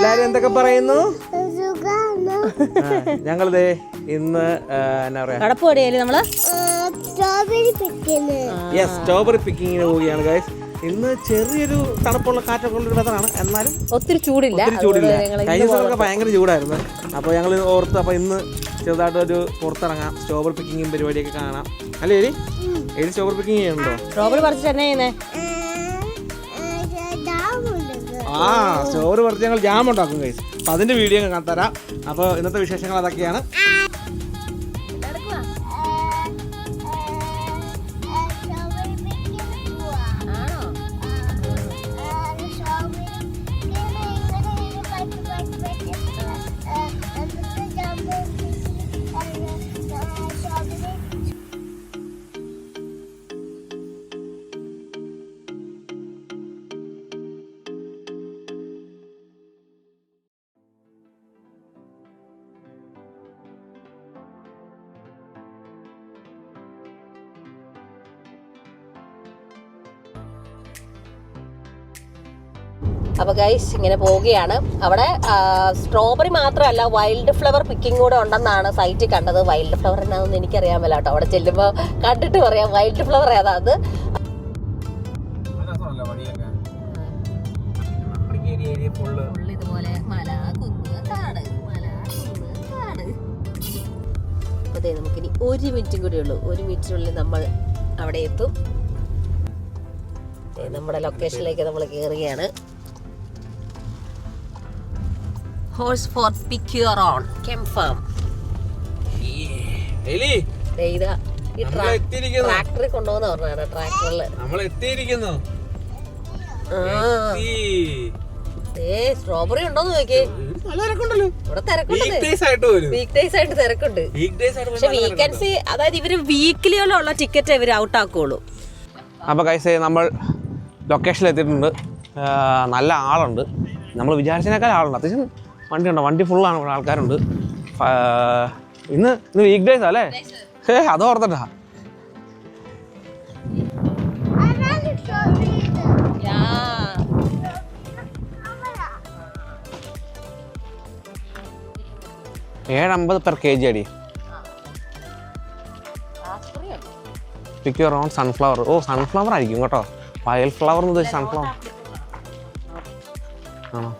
എല്ലാരും എന്തൊക്കെ പറയുന്നു? ഞങ്ങളിതേ ഇന്ന് എന്നാ പറയാ? നമ്മൾ? സ്ട്രോബെറി പിക്കുന്നു യെസ് സ്ട്രോബെറി പിക്കിങ്ങിന് പോവുകയാണ് ഗൈസ് ഇന്ന് ചെറിയൊരു തണുപ്പുള്ള കാറ്റൊക്കെ ഉള്ളൊരു വെതറാണ് എന്നാലും ഒത്തിരി ചൂടില്ല. ഒത്തിരി ചൂടില്ല. കഴിഞ്ഞ ദിവസമൊക്കെ ഭയങ്കര ചൂടായിരുന്നു. അപ്പോൾ ഞങ്ങൾ ഓർത്ത് അപ്പോൾ ഇന്ന് ചെറുതായിട്ട് ഒരു പുറത്തിറങ്ങാം. സ്ട്രോബെറി പിക്കിങ്ങും പരിപാടിയൊക്കെ കാണാം. അല്ലേ എരി എലി സ്ട്രോബെറി പിക്കിങ് ചെയ്യുന്നുണ്ടോ? സ്ട്രോബെറി പറിച്ചിട്ട് എന്നാ ചെയ്യുന്നേ? ആ സ്റ്റോറി പറിച്ച് ഞങ്ങൾ ജാം ഉണ്ടാക്കും ഗൈസ് അപ്പോൾ അതിന്റെ വീഡിയോ ഞാൻ തരാം. അപ്പോൾ ഇന്നത്തെ വിശേഷങ്ങൾ അതൊക്കെയാണ്. അപ്പൊ ഗൈസ് ഇങ്ങനെ പോവുകയാണ്. അവിടെ സ്ട്രോബെറി മാത്രമല്ല വൈൽഡ് ഫ്ലവർ പിക്കിംഗ് കൂടെ ഉണ്ടെന്നാണ് സൈറ്റിൽ കണ്ടത്. വൈൽഡ് ഫ്ലവർ എന്നാണെന്ന് എനിക്കറിയാൻ മേല കേട്ടോ അവിടെ ചെല്ലുമ്പോൾ കണ്ടിട്ട് പറയാം വൈൽഡ് ഫ്ലവർ ഏതാ അത് ഇതുപോലെ മല കുന്ന് കാട് മല കുന്ന് കാട്. അതെ നമുക്കിനി ഒരു മിനിറ്റും കൂടി ഉള്ളൂ. ഒരു മിനിറ്റിനുള്ളിൽ നമ്മൾ അവിടെ എത്തും. നമ്മുടെ ലൊക്കേഷനിലേക്ക് നമ്മൾ കയറുകയാണ് ഹോഴ്സ് ഫോർ പിക്യൂർ on കെംഫാം ഇതാ ഈ. ട്രാക്ടറിൽ കൊണ്ടുപോകുന്ന പറഞ്ഞാണ് ട്രാക്ടറിൽ നമ്മൾ എത്തിയിരിക്കുന്നു. സ്ട്രോബെറി ഉണ്ടോന്ന് നോക്കിയേ. തിരക്കുണ്ട് പക്ഷെ വീക്കെൻഡ്സ് അതായത് ഇവർ വീക്കിലിയുള്ള ടിക്കറ്റ് ഇവർ ഔട്ട് ആക്കുള്ളൂ. അപ്പോൾ കൈസേ നമ്മൾ ലൊക്കേഷനിൽ എത്തിയിട്ടുണ്ട്. നല്ല ആളുണ്ട്. നമ്മൾ വിചാരിച്ചതിനേക്കാൾ ആളുണ്ട്. അത്യാവശ്യം വണ്ടിയുണ്ട് വണ്ടി ഫുള്ളാണ് ഇവിടെ ആൾക്കാരുണ്ട്. ഇന്ന് ഇന്ന് വീക്ക് ഡേയ്സ് അല്ലേ ഏ അത് ഓർത്തട്ടാ? ഏഴമ്പത് പെർ കെ ജി അടി ഓൺ സൺഫ്ലവർ ഓ സൺഫ്ലവർ ആയിരിക്കും കേട്ടോ. വയൽ ഫ്ലവർ എന്ന് ഉദ്ദേശിച്ച സൺഫ്ലവർ ആണോ?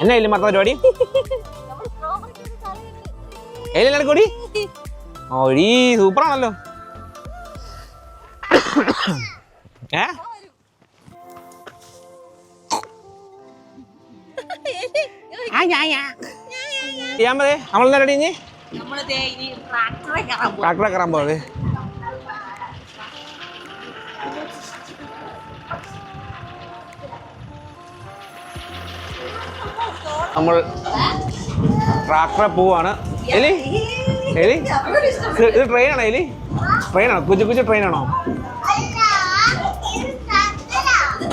എന്നാ എല്ലും മറന്ന പരിപാടി? എല്ലാം കൂടി? ഓടി സൂപ്പറാണല്ലോ. ഏ? ചെയ്യാൻ പറയേ നമ്മളെന്താ റെഡി ഇനി? ട്രാക്ടറെ കയറാൻ പോകെ നമ്മൾ ട്രാക്ടറെ പോവാണ്. എലി? എലി? ഇത് ട്രെയിൻ ട്രെയിനാണോ എലി? ട്രെയിനാണോ? കുഞ്ഞു കുഞ്ഞു ട്രെയിനാണോ?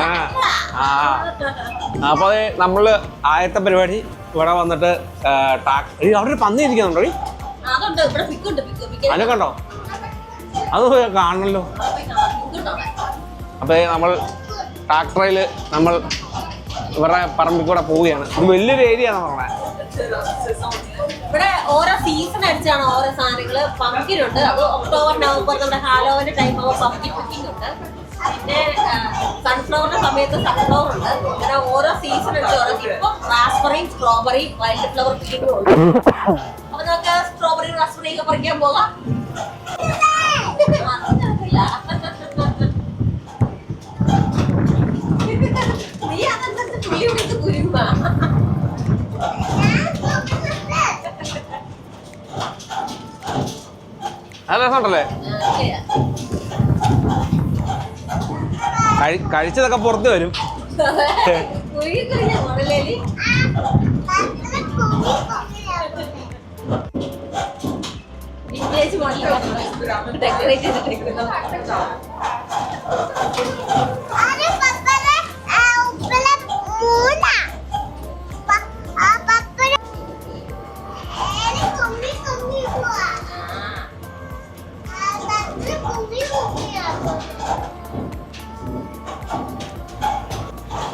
ആ ആ. അപ്പോൾ നമ്മൾ ആദ്യത്തെ പരിപാടി ഇവിടെ വന്നിട്ട് അവിടെ ഒരു പന്നി ഇരിക്കുന്നുണ്ടോ അതൊക്കെ അതിനെ കണ്ടോ? അത് കാണണല്ലോ. അപ്പോൾ നമ്മൾ ട്രാക്ടറിൽ നമ്മൾ ഇവരുടെ പറമ്പിൽ കൂടെ പോവുകയാണ്. ഇത് വലിയൊരു ഏരിയ ആണ് പറഞ്ഞത് ഇവിടെ ഓരോ സീസൺ അടിച്ചാണ് ഓരോ സാധനങ്ങൾ പമ്പിനുണ്ട് അപ്പൊ ഒക്ടോബർ നവംബർ നമ്മുടെ ഹാലോവിന്റെ ടൈം ആവുമ്പോൾ പമ്പിൻ കുക്കിംഗ് ഉണ്ട്. പിന്നെ സൺഫ്ലവറിന്റെ സമയത്ത് സൺഫ്ലവർ ഉണ്ട്. അങ്ങനെ ഓരോ സീസൺ അടിച്ച് ഓരോ ഇപ്പം റാസ്ബറി സ്ട്രോബെറി വൈൽഡ് ഫ്ലവർ കുക്കിംഗും ഉണ്ട്. അപ്പൊ നമുക്ക് സ്ട്രോബെറി റാസ്ബറി ഒക്കെ പറിക്കാൻ പോകാം. അത് രസമുണ്ടല്ലേ കഴി കഴിച്ചതൊക്കെ പുറത്ത് വരും. ഡെക്കറേറ്റ് ചെയ്തിട്ടേക്കുന്നത്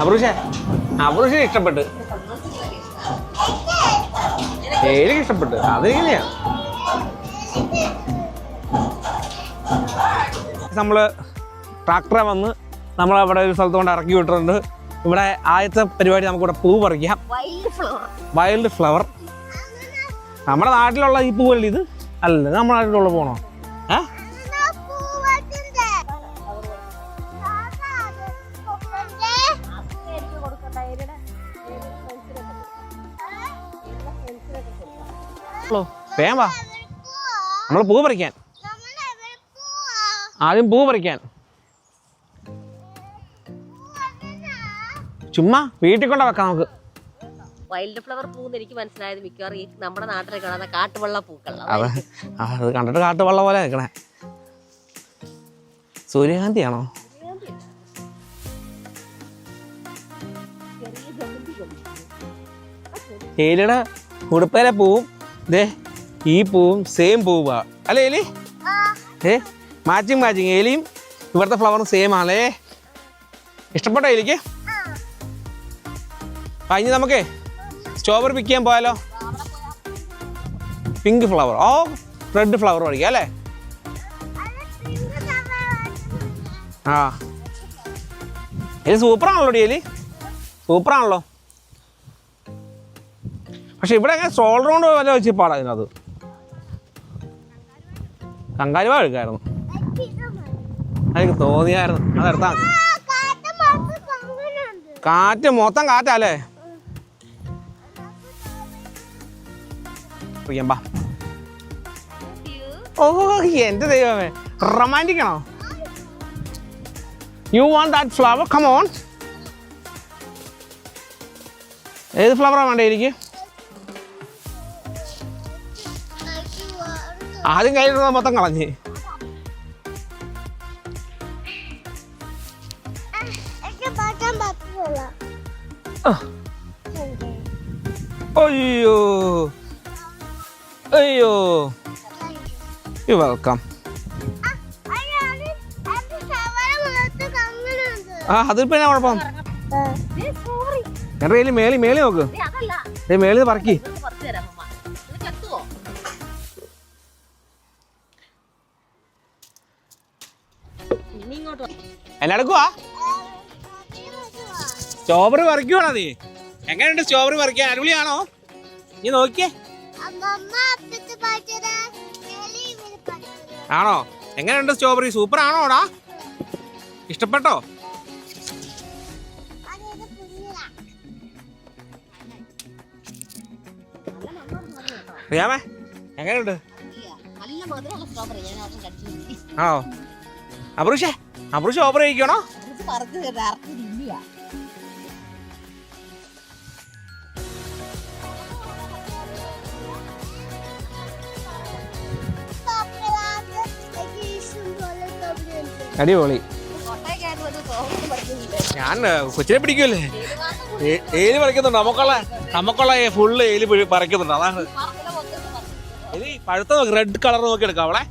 അബ്രൂഷേ അബ്രൂഷിന് ഇഷ്ടപ്പെട്ട്. എനിക്ക് ഇഷ്ടപ്പെട്ടു. അതെങ്ങനെയാ? നമ്മൾ ട്രാക്ടറെ വന്ന് നമ്മൾ അവിടെ ഒരു സ്ഥലത്ത് കൊണ്ട് ഇറക്കി വിട്ടിട്ടുണ്ട്. ഇവിടെ ആദ്യത്തെ പരിപാടി നമുക്കിവിടെ പൂ പറിക്കാം. വൈൽഡ് ഫ്ലവർ നമ്മുടെ നാട്ടിലുള്ള ഈ പൂവല്ലേ ഇത്? അല്ല നമ്മുടെ നാട്ടിലുള്ള പോണോ വേഗം വാ. നമ്മൾ പൂ പറിക്കാൻ. ആദ്യം പൂ പറിക്കാൻ. ചുമ്മാ വീട്ടിൽ കൊണ്ട വെക്കാം നമുക്ക്. വൈൽഡ് ഫ്ലവർ പൂന്ന് എനിക്ക് മനസ്സിലായത് മിക്കവാറും ഈ നമ്മുടെ നാട്ടിൽ കാണുന്ന കാട്ടുവള്ള പൂക്കളാണ് അത്. കണ്ടിട്ട് കാട്ടുവള്ള പോലെ നിൽക്കണേ സൂര്യകാന്തിയാണോ? ഏലിയുടെ ഉടുപ്പേലെ പൂവും. ദേ ഈ പൂവും സെയിം പൂവാ. അല്ലേ എലി? ഏ മാച്ചിങ് മാച്ചിങ് എലിയും ഇവിടുത്തെ ഫ്ലവറും സെയിം ആണല്ലേ? ഇഷ്ടപ്പെട്ടോ എലിക്ക്? ആ. കഴിഞ്ഞ് നമുക്കേ സ്ട്രോബെറി പിക്ക് ചെയ്യാൻ പോയാലോ? പിങ്ക് ഫ്ലവർ ഓ റെഡ് ഫ്ലവർ പഠിക്കാം അല്ലേ? ആ. എലി സൂപ്പറാണല്ലോ എലി? സൂപ്പറാണല്ലോ പക്ഷെ ഇവിടെ എങ്ങനെ സോൾ റൗണ്ട് വല്ല വെച്ച് പാടാ ഇതിനകത്ത്. കങ്കാരുവാ എടുക്കായിരുന്നു എനിക്ക് തോന്നിയായിരുന്നു. അതെടുത്താ കാറ്റ് മൊത്തം കാറ്റല്ലേ? ഓ എന്റെ ദൈവമേ. റൊമാന്റിക് ആണോ? You want that flower come on ഏത് ഫ്ലവറാണ് വേണ്ടത് എനിക്ക്? ആദ്യം കയ്യിലുള്ള മൊത്തം കളഞ്ഞ്. അയ്യോ. അയ്യോ. യു വെൽക്കം ആ അതിപ്പോ പിന്നെ കുഴപ്പം? എന്റെ കയ്യിൽ മേളി മേളി നോക്ക്. മേളി പറക്കി. ഇനി ഇങ്ങോട്ട് വാ. എന്നെ എടുക്കുവാ. സ്ട്രോബെറി പറിക്കുവാണോ നീ? എങ്ങനെയുണ്ട് സ്ട്രോബെറി പറിക്കാൻ? അടിപൊളിയാണോ? നീ നോക്കിയേ. ആണോ? എങ്ങനെയുണ്ട് സ്ട്രോബെറി സൂപ്പർ ആണോടാ ഇഷ്ടപ്പെട്ടോ? അറിയാമേ? എങ്ങനെയുണ്ട്? ആണോ? അബ്രൂഷേ അബ്രൂഷ് ഓഫർ കഴിക്കണോ ഇത്. അടിപൊളി? ഞാൻ കൊച്ചിനെ പിടിക്കുമല്ലേ ഏലി പറിക്കുന്നുണ്ട് നമുക്കുള്ള നമുക്കുള്ള ഫുള്ള് ഏലി പറിക്കുന്നുണ്ട് അതാണ്. ഇനി പഴുത്ത റെഡ് കളർ നോക്കി എടുക്കാം അവളെ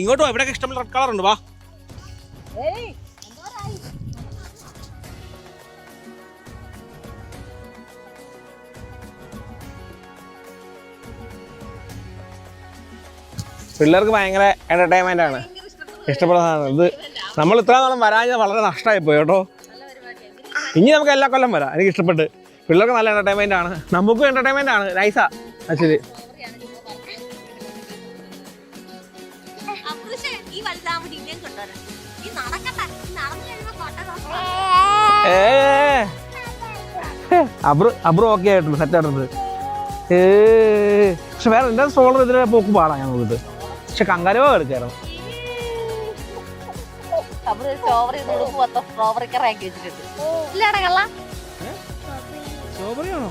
ഇങ്ങോട്ട് വാ ഇവിടെയൊക്കെ ഇഷ്ടമുള്ള റെഡ് കളർ ഉണ്ട് വാ? പിള്ളേർക്ക് ഭയങ്കര എന്റർടൈൻമെന്റ് ആണ്. ഇഷ്ടപ്പെടുന്നതാണ് ഇത് നമ്മൾ ഇത്ര നാളും വരാഞ്ഞത് വളരെ നഷ്ടമായി പോയി കേട്ടോ. ഇനി നമുക്ക് എല്ലാ കൊല്ലം വരാം. എനിക്ക് ഇഷ്ടപ്പെട്ട്. പിള്ളേർക്ക് നല്ല എന്റർടൈൻമെന്റ് ആണ്. നമുക്കും എന്റർടൈൻമെന്റ് ആണ് നൈസാ ആക്ച്വലി അബ്രു അബ്രു ഓക്കെ ആയിട്ടുണ്ട് സെറ്റ് ആയിട്ടുണ്ട്. ഏ പക്ഷെ വേറെ എന്താ സോളർ ഇതിനെ പോക്ക് പാടാ ഞാൻ നോക്കിട്ട് പക്ഷെ കങ്കാരുവ എടുക്കായിരുന്നു. അവർ സ്ട്രോബെറി നുടുപ്പ് മൊത്തം സ്ട്രോബെറിക്ക് റാങ്കി വെച്ചിട്ടുണ്ട്. ഇല്ലടാ കള്ള. സ്ട്രോബെറി ആണോ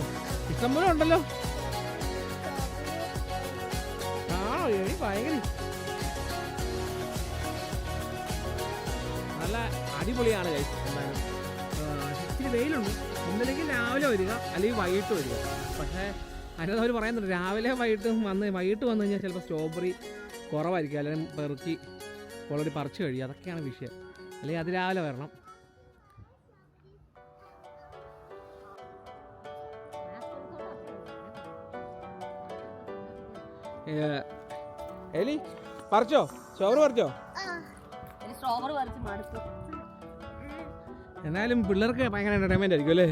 ഇഷ്ടംപോലെ ഉണ്ടല്ലോ. ആണോ? ഭയങ്കര നല്ല അടിപൊളിയാണ് എന്തായാലും ഇച്ചിരി വെയിലുണ്ട്. ഇന്നലെങ്കിൽ രാവിലെ വരിക അല്ലെങ്കിൽ വൈകിട്ട് വരിക. പക്ഷേ അതിനകത്ത് അവർ പറയുന്നുണ്ട് രാവിലെ വൈകിട്ട് വന്ന് വൈകിട്ട് വന്നു കഴിഞ്ഞാൽ ചിലപ്പോൾ സ്ട്രോബെറി കുറവായിരിക്കും. അല്ലെങ്കിൽ പെറുക്കി ഓൾറെഡി പറിച്ചു കഴിയും അതൊക്കെയാണ് വിഷയം. അല്ലെങ്കിൽ അത് രാവിലെ വരണം. എലി പറിച്ചോ? ചോറ് പറിച്ചോ? സ്ട്രോബറി പറിച്ചു മടുത്തു. എന്നാലും പിള്ളേർക്ക് ഭയങ്കര എന്റർടൈൻമെന്റ് ആയിരിക്കും അല്ലേ?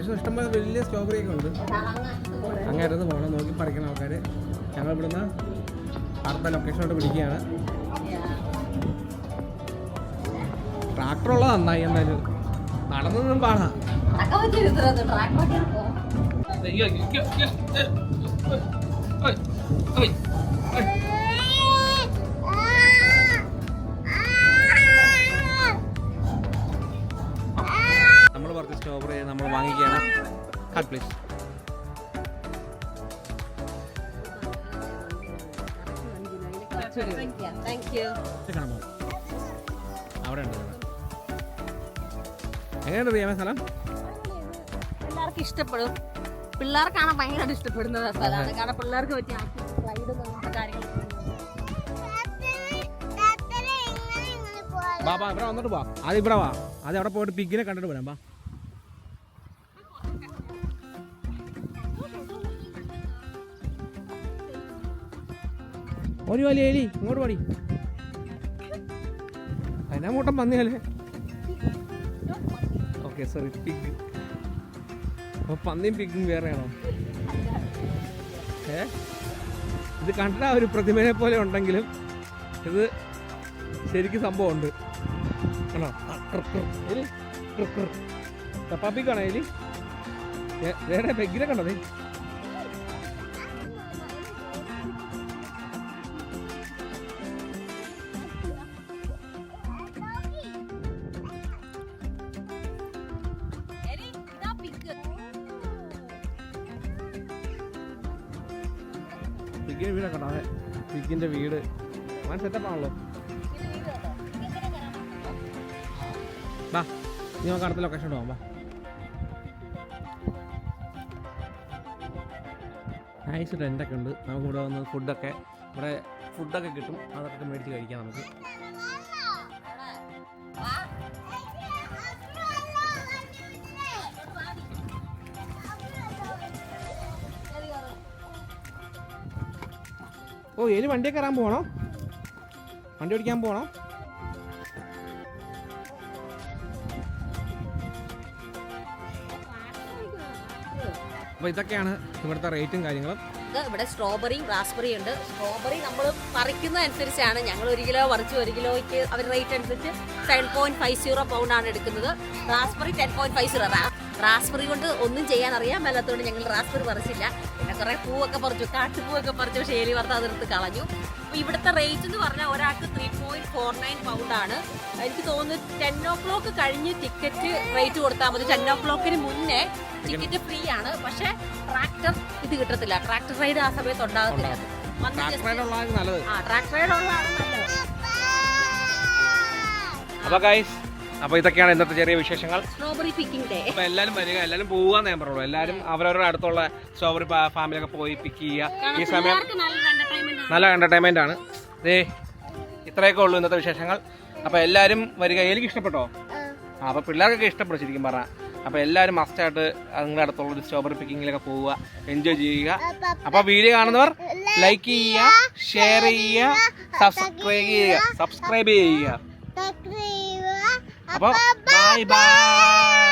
അത്യാവശ്യം ഇഷ്ടംപോലെ വലിയ സ്ട്രോബെറി ഒക്കെ ഉണ്ട് ഇരുന്ന് പോകണം നോക്കി പറിക്കുന്ന ആൾക്കാർ ഞങ്ങൾ ഇവിടുന്ന് അടുത്ത ലൊക്കേഷനോട്ട് പിടിക്കുകയാണ് ട്രാക്ടർ ഉള്ളത് നന്നായി എന്തായാലും നടന്നൊന്നും പാടാ നടക്കാൻ നമ്മൾ വാങ്ങിക്കുകയാണ് കട്ട് പ്ലീസ് അവിടെ ഉണ്ട് എങ്ങനെയുണ്ട് റിയാമ സ്ഥലം? പിള്ളേർക്ക് ഇഷ്ടപ്പെടും. പിള്ളേർക്കാണ് ഭയങ്കരമായിട്ട് ഇഷ്ടപ്പെടുന്ന സ്ഥലമാണ് കാരണം പിള്ളേർക്ക് പറ്റിയ റൈഡും അങ്ങനത്തെ കാര്യങ്ങളൊക്കെ രാത്രി എങ്ങനെ ഇങ്ങനെ പോവാ ബാ ബാ ഇവിടെ വന്നിട്ട് വാ. അത് ഇവിടെ വാ. അത് അവിടെ പോയിട്ട് പിഗിനെ കണ്ടിട്ട് വരാം ബാ. ഒരു വലിയ എലി ഇങ്ങോട്ട് പാടി. അതിനാ മൂട്ടം പന്നിയല്ലേ? ഓക്കെ സോറി പിഗ് അപ്പൊ പന്നിയും പിഗും വേറെയാണോ? ഏ? ഇത് കണ്ട ഒരു പ്രതിമയെ പോലെ ഉണ്ടെങ്കിലും ഇത് ശരിക്കും സംഭവമുണ്ട്. ആണോ. എലി. പപ്പാപ്പിക്കാണോ എലി? വേറെ പെഗ്ഗിനെ കണ്ടോ അവൻ സെറ്റപ്പ് ആണല്ലോ ബാ നീ നമുക്ക് അടുത്ത ലൊക്കേഷൻ പോകാം ബാ നൈസ് ടെന്റൊക്കെ ഉണ്ട്? നമുക്ക് ഇവിടെ വന്ന് ഫുഡൊക്കെ ഇവിടെ ഫുഡൊക്കെ കിട്ടും. അതൊക്കെ മേടിച്ച് കഴിക്കാം നമുക്ക്. ഓ ഏൽ വണ്ടിയൊക്കെ കയറാൻ പോകണം വണ്ടി ഓടിക്കാൻ പോകണം അപ്പോൾ ഇതൊക്കെയാണ് ഇവിടുത്തെ റേറ്റും കാര്യങ്ങളും. ഇവിടെ സ്ട്രോബെറിയും റാസ്ബെറിയും ഉണ്ട്. സ്ട്രോബെറി നമ്മൾ പറിക്കുന്ന അനുസരിച്ചാണ്. ഞങ്ങൾ ഒരു കിലോ പറിച്ച് ഒരു കിലോയ്ക്ക് അവർ റേറ്റ് അനുസരിച്ച് ten point five zero pound ആണ് എടുക്കുന്നത്. Raspberry ten point five zero raspberry കൊണ്ട് ഒന്നും ചെയ്യാൻ അറിയാൻ മേലാത്തതുകൊണ്ട് ഞങ്ങൾ റാസ്ബെറി പറിച്ചില്ല. പിന്നെ കുറെ പൂവൊക്കെ പറിച്ചു കാട്ടുപൂവൊക്കെ പറിച്ചു പക്ഷേ ഏലി വറുത്ത് അതിർത്ത് കളഞ്ഞു. അപ്പൊ ഇവിടുത്തെ റേറ്റ് എന്ന് പറഞ്ഞാൽ ഒരാൾക്ക് three point four nine pound ആണ്. എനിക്ക് തോന്നുന്നു ടെൻ ഓ ക്ലോക്ക് കഴിഞ്ഞ് ടിക്കറ്റ് റേറ്റ് കൊടുത്താൽ മതി. ടെൻ ഓ ക്ലോക്കിന് മുന്നേ ടിക്കറ്റ് ഫ്രീ ആണ്. പക്ഷെ ട്രാക്ടർ ഇത് കിട്ടത്തില്ല. ട്രാക്ടർ റൈഡ് ആ സമയത്ത് ഉണ്ടാകത്തില്ല. അപ്പൊ ട്രാക്ടർ റൈഡ് ഉള്ളതാണ് നല്ലത്. ഗൈസ് അപ്പോൾ ഇതൊക്കെയാണ് ഇന്നത്തെ ചെറിയ വിശേഷങ്ങൾ. സ്ട്രോബെറി പിക്കിംഗ് ഡേ അപ്പൊ എല്ലാരും വരിക. എല്ലാരും പോകാന്ന് ഞാൻ പറയുള്ളൂ എല്ലാവരും അവരവരുടെ അടുത്തുള്ള സ്ട്രോബറി ഫാമിലൊക്കെ പോയി പിക്ക് ചെയ്യുക. ഈ സമയം നല്ല എന്റർടൈൻമെന്റ് ആണ്. ദേ ഇത്രയൊക്കെ ഉള്ളൂ ഇന്നത്തെ വിശേഷങ്ങൾ. അപ്പോൾ എല്ലാവരും വരിക. എനിക്ക് ഇഷ്ടപ്പെട്ടോ? ആ. അപ്പോൾ പിള്ളേർക്കൊക്കെ ഇഷ്ടപ്പെടും ശരിക്കും പറഞ്ഞാൽ അപ്പോൾ എല്ലാവരും മസ്റ്റായിട്ട് നിങ്ങളുടെ അടുത്തുള്ള ഒരു സ്ട്രോബറി പിക്കിങ്ങിലൊക്കെ പോവുക. എൻജോയ് ചെയ്യുക. അപ്പോൾ വീഡിയോ കാണുന്നവർ ലൈക്ക് ചെയ്യുക ഷെയർ ചെയ്യുക സബ്സ്ക്രൈബ് ചെയ്യുക. സബ്സ്ക്രൈബ് ചെയ്യുക. അപ്പോൾ ബൈ ബൈ